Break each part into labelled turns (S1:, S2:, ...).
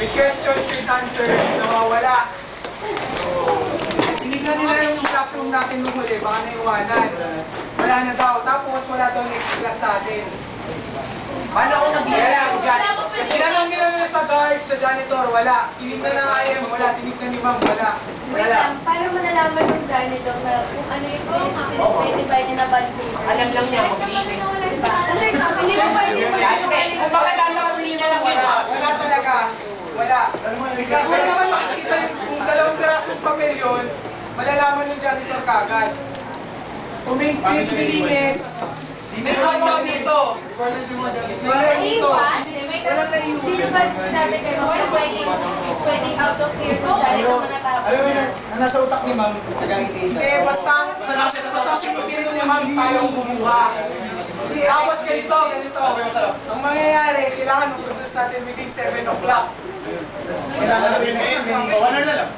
S1: May questions with answers, nawawala. Tinignan nila yung classroom natin nung huli, baka naiwanan. Wala na daw. Tapos wala daw next class sa atin.
S2: Paano kung nag-iala?
S1: Tinanong nila nila sa guard, sa janitor, wala. Tinignan ng IM, wala. Tinignan ni ma'am, wala.
S3: Wait lang, paano malalaman yung janitor na kung ano yung sinespecidfy niya na bad behavior?
S2: Alam lang niya, maglinis.
S3: Kasi hindi mo pwede
S1: Kung baka sinabi ni ma'am, wala. Wala talaga. Wala. Kung naman makikita yung kung dalawang pirasong papel yun, malalaman ng janitor kagad. Kung may pinilinis, may rundown dito. Meron dito.
S3: May tanong Hindi ba sinabi kayo kasi pwedeng, pwedeng out of fear ng janitor na natapos
S4: Alam mo na, na nasa utak ni ma'am, nagangiti
S1: Hindi, basta, basta pinupilit ni ma'am tayong bumuha. Tapos ganito, ganito. Ang mangyayari, kailangan mag-produce natin within 7 o'clock.
S4: Kailangan na Wala na lang.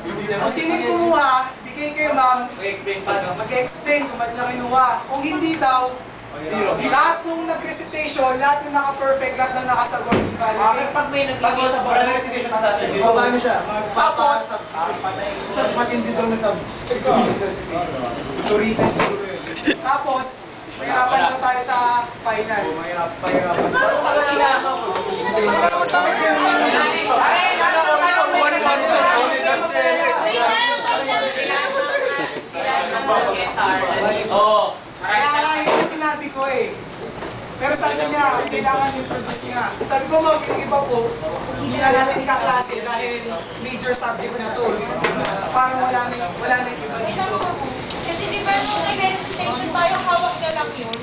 S1: Kung sino yung kumuha, bigay kay ma'am,
S2: Mag-explain
S1: kung ba't niya kinuha. Kung hindi daw, lahat nung nag-recitation, lahat nung naka-perfect, lahat nung nakasagot, validate.
S2: pag may naglagay sa
S4: Wala na recitation sa atin. Paano siya?
S1: Tapos,
S4: Mas matindi daw na sa So written siguro yun.
S1: tapos, mahirapan daw tayo sa finals. Kaya nga yun yung sinabi ko eh. Pero sabi niya, kailangan introduce niya. Sabi ko, ma'am, yung iba po, hindi na natin kaklase dahil major subject na to. Parang wala na, wala na yung iba dito.
S5: Kasi di ba nung nag-recitation tayo, hawak na lang yun.